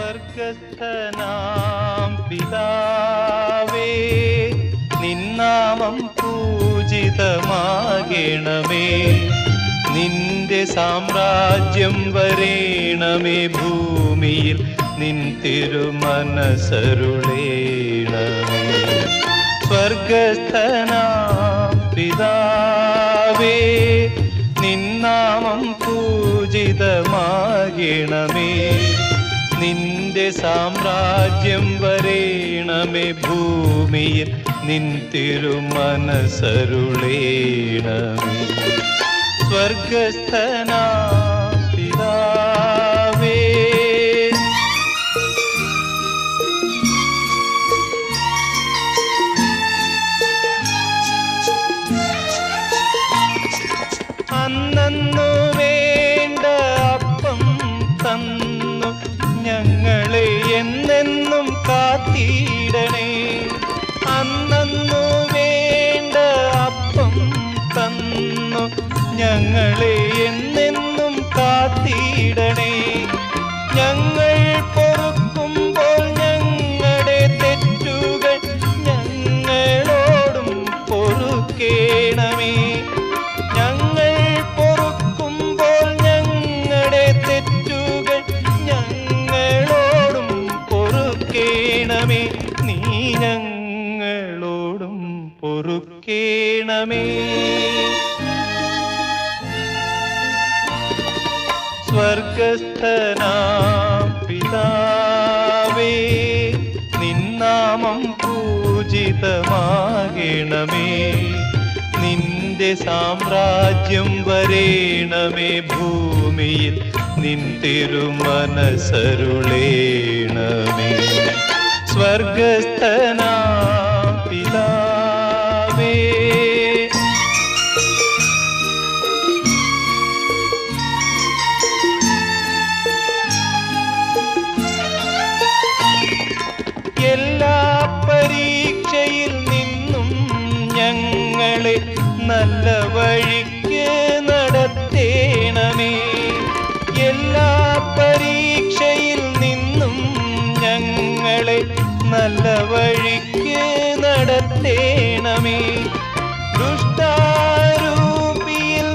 സ്വർഗസ്ഥനാം പിതാവേ നിന്നാമം പൂജിതമാകണമേ. നിന്റെ സാമ്രാജ്യം വരേണമേ ഭൂമിയിൽ നിൻ തിരുമനസരുളേണമേ സ്വർഗസ്ഥനാം പിതാവേ നിന്നാമം പൂജിതമാകണമേ. നിന്റെ സാമ്രാജ്യം വരേണമേ ഭൂമിയിൽ നിൻ തിരുമനസരുളേണമേ സ്വർഗസ്ഥനാം ഞങ്ങളെ എന്നെന്നും കാത്തിടണേ. ഞങ്ങൾ പൊറുക്കുമ്പോൾ ഞങ്ങളുടെ തെറ്റുകൾ ഞങ്ങളോടും പൊറുക്കേണമേ. ഞങ്ങൾ പൊറുക്കുമ്പോൾ ഞങ്ങളുടെ തെറ്റുകൾ ഞങ്ങളോടും പൊറുക്കേണമേ. നീ ഞങ്ങളോടും പൊറുക്കേണമേ. സ്വർഗസ്ഥനാം പിതാവേ നിന്നാമം പൂജിതമാകണമേ. നിന്റെ സാമ്രാജ്യം വരേണമേ ഭൂമിയിൽ നിൻ തിരുമനസരുളേണമേ സ്വർഗസ്ഥനാം ഞങ്ങളെ നല്ല വഴിക്ക് നടത്തേണമേ. എല്ലാ പരീക്ഷയിൽ നിന്നും ഞങ്ങളെ നല്ല വഴിക്ക് നടത്തേണമേ. ദുഷ്ടാരൂപിയിൽ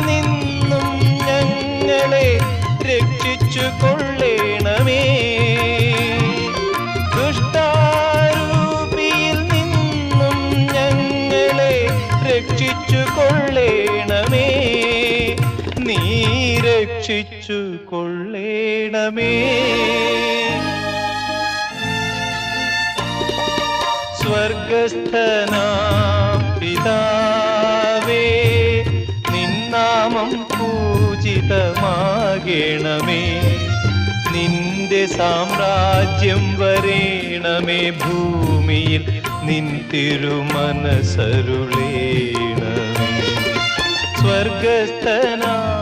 നിന്നും ഞങ്ങളെ രക്ഷിച്ചു കൊള്ളേണമേ രക്ഷിച്ചു കൊള്ളേണമേ നീ രക്ഷിച്ചു കൊള്ളേണമേ സ്വർഗസ്ഥനാ പിതാവേ നിന്നാമം പൂജിതമാകണമേ. നിന്റെ സാമ്രാജ്യം വരേണമേ ഭൂമിയിൽ നിൻ തിരുമനസരുളേണമേ സ്വർഗസ്ഥനാം